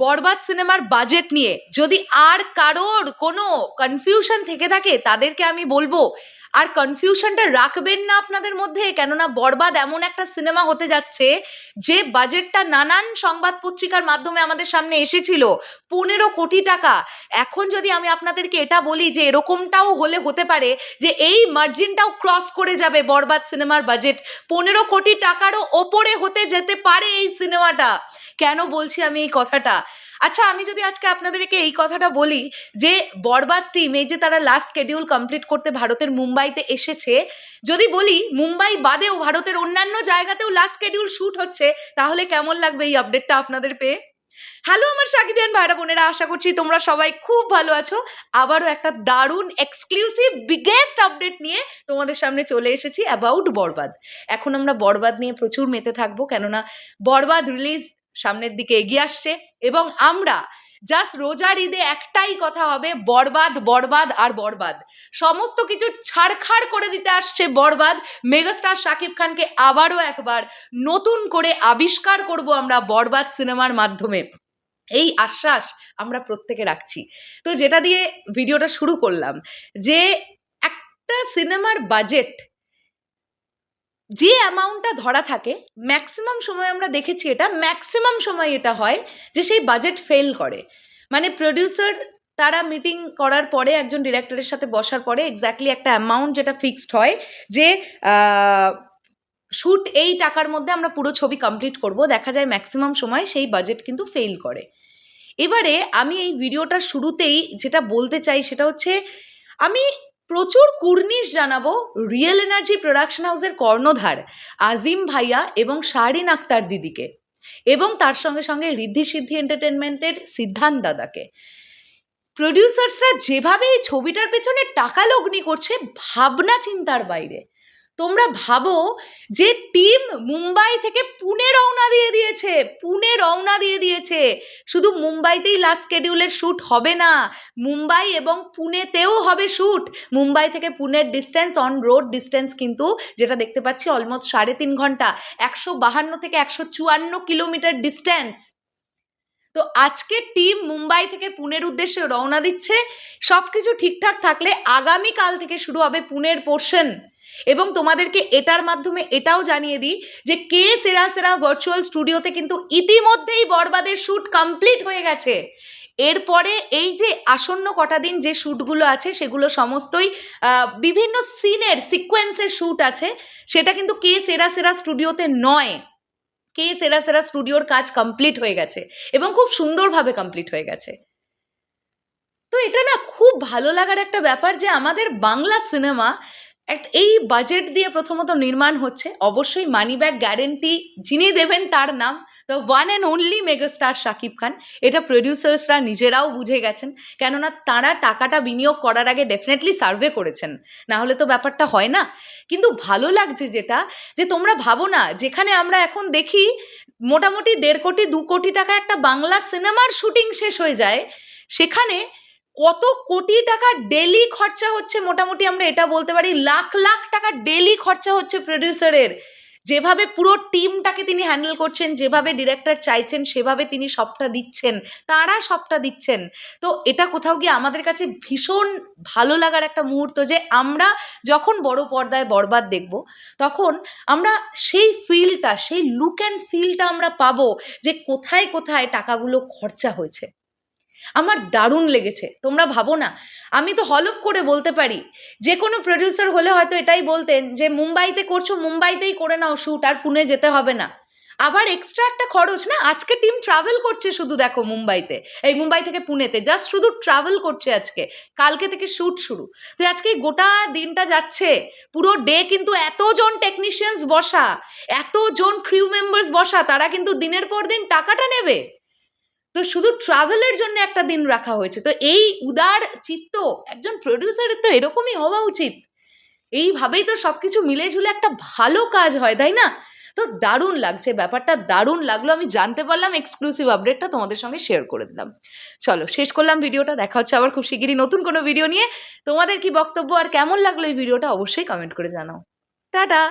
বরবাদ সিনেমার বাজেট নিয়ে যদি আর কারোর কোনো কনফিউশন থেকে থাকে তাদেরকে আমি বলব আর কনফিউশনটা রাখবেন না আপনাদের মধ্যে, কেননা বরবাদ এমন একটা সিনেমা হতে যাচ্ছে, যে বাজেটটা নানান সংবাদ পত্রিকার মাধ্যমে আমাদের সামনে এসেছিল, পনেরো কোটি টাকা। এখন যদি আমি আপনাদেরকে এটা বলি যে এরকমটাও হলে হতে পারে, যে এই মার্জিনটাও ক্রস করে যাবে বরবাদ সিনেমার বাজেট পনেরো কোটি টাকারও ওপরে হতে যেতে পারে এই সিনেমাটা কেন বলছি আমি এই কথাটা? আচ্ছা আমি যদি আজকে আপনাদেরকে এই কথাটা বলি যে বরবাদ টিম এই যে তারা লাস্ট স্কেডিউল কমপ্লিট করতে ভারতের মুম্বাইতে এসেছে, যদি বলি মুম্বাই বাদেও ভারতের অন্যান্য জায়গাতেও লাস্ট স্কেডিউল শ্যুট হচ্ছে, তাহলে কেমন লাগবে এই আপডেটটা আপনাদের পেয়ে? হ্যালো আমার সাকিবিয়ান ভাইরা বোনেরা, আশা করছি তোমরা সবাই খুব ভালো আছো। আবারও একটা দারুণ এক্সক্লুসিভ বিগেস্ট আপডেট নিয়ে তোমাদের সামনে চলে এসেছি অ্যাবাউট বরবাদ। এখন আমরা বরবাদ নিয়ে প্রচুর মেতে থাকব, কেননা বরবাদ রিলিজ সামনের দিকে এগিয়ে আসছে এবং আমরা জাস্ট রোজার ঈদে একটাই কথা হবে, বরবাদ বরবাদ আর বরবাদ। সমস্ত কিছু ছাড়খাড় করে দিতে আসছে বরবাদ। মেগাস্টার শাকিব খানকে আবারও একবার নতুন করে আবিষ্কার করব আমরা বরবাদ সিনেমার মাধ্যমে। এই আশ্বাস আমরা প্রত্যেকে রাখছি। তো যেটা দিয়ে ভিডিওটা শুরু করলাম, যে একটা সিনেমার বাজেট যে অ্যামাউন্টটা ধরা থাকে ম্যাক্সিমাম সময় আমরা দেখেছি এটা ম্যাক্সিমাম সময় এটা হয় যে সেই বাজেট ফেল করে। মানে প্রডিউসার তারা মিটিং করার পরে, একজন ডিরেক্টরের সাথে বসার পরে এক্স্যাক্টলি একটা অ্যামাউন্ট যেটা ফিক্সড হয় যে শ্যুট এই টাকার মধ্যে আমরা পুরো ছবি কমপ্লিট করব, দেখা যায় ম্যাক্সিমাম সময় সেই বাজেট কিন্তু ফেল করে। এবারে আমি এই ভিডিওটার শুরুতেই যেটা বলতে চাই সেটা হচ্ছে, আমি প্রচুর কুর্নিশ জানাব রিয়েল এনার্জি প্রোডাকশন হাউসের কর্ণধার আজিম ভাইয়া এবং শাহরিন আক্তার দিদিকে এবং তার সঙ্গে সঙ্গে ঋদ্ধি সিদ্ধি এন্টারটেনমেন্টের সিদ্ধান্ত দাদাকে। প্রডিউসার্সরা যেভাবে এই ছবিটার পেছনে টাকা লগ্নি করছে, ভাবনা চিন্তার বাইরে। তোমরা ভাবো যে টিম মুম্বাই থেকে পুনে রওনা দিয়ে দিয়েছে, পুনে রওনা দিয়ে দিয়েছে। শুধু মুম্বাইতেই লাস্ট স্কেডিউলের শ্যুট হবে না, মুম্বাই এবং পুনেতেও হবে শ্যুট মুম্বাই থেকে পুনের ডিস্টেন্স অন রোড ডিস্টেন্স কিন্তু যেটা দেখতে পাচ্ছি অলমোস্ট সাড়ে তিন ঘণ্টা, একশো বাহান্ন থেকে একশো চুয়ান্ন কিলোমিটার ডিস্টেন্স তো আজকে টিম মুম্বাই থেকে পুনের উদ্দেশ্যে রওনা দিচ্ছে। সব কিছু ঠিকঠাক থাকলে আগামীকাল থেকে শুরু হবে পুনের পোর্শন। এবং তোমাদেরকে এটার মাধ্যমে এটাও জানিয়ে দিই যে কে সেরা সেরা ভার্চুয়াল স্টুডিওতে কিন্তু ইতিমধ্যেই বরবাদের শ্যুট কমপ্লিট হয়ে গেছে। এরপরে এই যে আসন্ন কটা দিন যে শ্যুটগুলো আছে, সেগুলো সমস্তই বিভিন্ন সিনের সিকোয়েন্সের শ্যুট আছে। সেটা কিন্তু কে সেরা সেরা স্টুডিওতে নয়। কে সেরা সেরা স্টুডিওর কাজ কমপ্লিট হয়ে গেছে এবং খুব সুন্দরভাবে কমপ্লিট হয়ে গেছে। তো এটা না খুব ভালো লাগার একটা ব্যাপার যে আমাদের বাংলা সিনেমা এই বাজেট দিয়ে প্রথমত নির্মাণ হচ্ছে, অবশ্যই মানি ব্যাক গ্যারেন্টি যিনি দেবেন তার নাম the one and only megastar Shakib Khan. এটা প্রডিউসার্সরা নিজেরাও বুঝে গেছেন, কেননা তারা টাকাটা বিনিয়োগ করার আগে ডেফিনেটলি সার্ভে করেছেন। না হলে তো ব্যাপারটা হয় না। কিন্তু ভালো লাগছে যেটা, যে তোমরা ভাবো না, যেখানে আমরা এখন দেখি মোটামুটি দেড় কোটি, দু কোটি টাকা একটা বাংলা সিনেমার শুটিং শেষ হয়ে যায়, সেখানে কত কোটি টাকা ডেলি খরচা হচ্ছে মোটামুটি আমরা এটা বলতে পারি, লাখ লাখ টাকা ডেলি খরচা হচ্ছে প্রডিউসারের যেভাবে পুরো টিমটাকে তিনি হ্যান্ডেল করছেন, যেভাবে ডিরেক্টর চাইছেন, সেভাবে তিনি সবটা দিচ্ছেন, তারা সবটা দিচ্ছেন। তো এটা কোথাও গিয়ে আমাদের কাছে ভীষণ ভালো লাগার একটা মুহূর্ত যে আমরা যখন বড় পর্দায় বরবাদ দেখব, তখন আমরা সেই ফিলটা সেই লুক অ্যান্ড ফিলটা আমরা পাবো যে কোথায় কোথায় টাকাগুলো খরচা হয়েছে। আমার দারুণ লেগেছে, তোমরা ভাবো না। আমি তো হলপ করে বলতে পারি, যে কোনো প্রডিউসার হলে হয়তো এটাই বলতেন যে, মুম্বাইতে করছ, মুম্বাইতেই করে নাও শ্যুট আর পুনে যেতে হবে না। আবার এক্সট্রা একটা খরচ না, আজকে টিম ট্রাভেল করছে শুধু দেখো মুম্বাইতে, এই মুম্বাই থেকে পুনেতে জাস্ট শুধু ট্রাভেল করছে আজকে, কালকে থেকে শ্যুট শুরু। তো আজকে গোটা দিনটা যাচ্ছে, পুরো ডে কিন্তু এতজন টেকনিশিয়ানস বসা, এতজন ক্রিউ মেম্বার্স বসা, তারা কিন্তু দিনের পর দিন টাকাটা নেবে। তো শুধু ট্রাভেলের জন্য একটা দিন রাখা হয়েছে। তো এই উদার চিত্ত একজন প্রডিউসারের তো এরকমই হওয়া উচিত। এইভাবেই তো সব কিছু মিলে ঝুলে একটা ভালো কাজ হয়, তাই না? তো দারুণ লাগছে, ব্যাপারটা দারুণ লাগল। আমি জানতে পারলাম এক্সক্লুসিভ আপডেটটা তোমাদের সঙ্গে শেয়ার করে দিলাম। চলো, শেষ করলাম ভিডিওটা। দেখা হচ্ছে আবার খুব শিগগিরই নতুন কোনো ভিডিও নিয়ে। তোমাদের কি বক্তব্য আর কেমন লাগল এই ভিডিওটা অবশ্যই কমেন্ট করে জানাও। টাটা!